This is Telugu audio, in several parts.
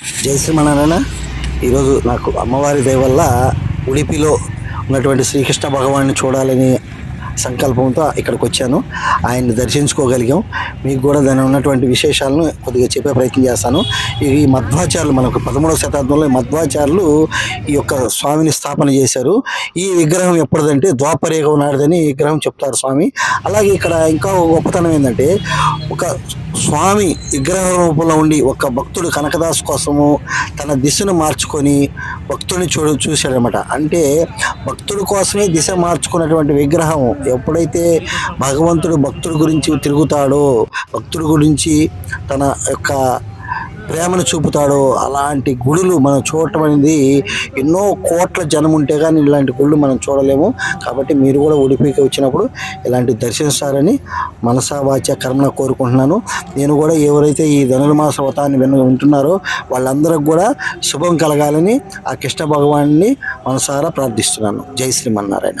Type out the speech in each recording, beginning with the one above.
జై శ్రీమన్నారాయణ. ఈరోజు నాకు అమ్మవారి దయ వల్ల ఉడిపిలో ఉన్నటువంటి శ్రీకృష్ణ భగవాన్ని చూడాలని సంకల్పంతో ఇక్కడికి వచ్చాను. ఆయన్ని దర్శించుకోగలిగాం. మీకు కూడా దాని ఉన్నటువంటి విశేషాలను కొద్దిగా చెప్పే ప్రయత్నం చేస్తాను. ఈ మధ్వాచారులు మనకు పదమూడవ శతాబ్దంలో మధ్వాచారులు ఈ యొక్క స్వామిని స్థాపన చేశారు. ఈ విగ్రహం ఎప్పటిదంటే ద్వాపరేగం నాటిదని ఈ విగ్రహం చెప్తారు స్వామి. అలాగే ఇక్కడ ఇంకా గొప్పతనం ఏంటంటే ఒక స్వామి విగ్రహ రూపంలో ఉండి ఒక భక్తుడు కనకదాస్ కోసము తన దిశను మార్చుకొని భక్తుడిని చూడు చూశాడనమాట అంటే భక్తుడి కోసమే దిశ మార్చుకున్నటువంటి విగ్రహం ఎప్పుడైతే భగవంతుడు భక్తుడి గురించి తిరుగుతాడో భక్తుడి గురించి తన యొక్క ప్రేమను చూపుతాడో అలాంటి గుడులు మనం చూడటం అనేది ఎన్నో కోట్ల జనం ఉంటే కానీ ఇలాంటి గుళ్ళు మనం చూడలేము. కాబట్టి మీరు కూడా ఉడిపికి వచ్చినప్పుడు ఇలాంటి దర్శిస్తారని మనసా వాచ కర్మన కోరుకుంటున్నాను. నేను కూడా ఎవరైతే ఈ ధనుర్మాస వ్రతాన్ని విన వింటున్నారో వాళ్ళందరికి కూడా శుభం కలగాలని ఆ కృష్ణ భగవాన్ని మనసారా ప్రార్థిస్తున్నాను. జై శ్రీమన్నారాయణ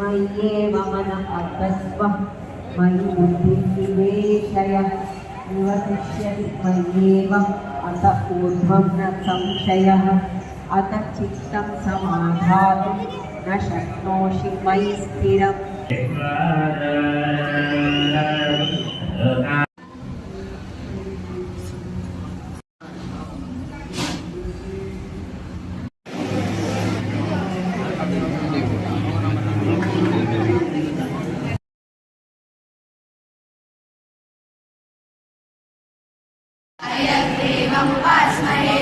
मय्येव मन अर्थस्व मयि बुद्धिं निवेशय निवसिष्यति मय्येव। अत न संशयः। अत चित्तं समाधातुं न शक्नोषि मयि स्थिरम्। तस्मै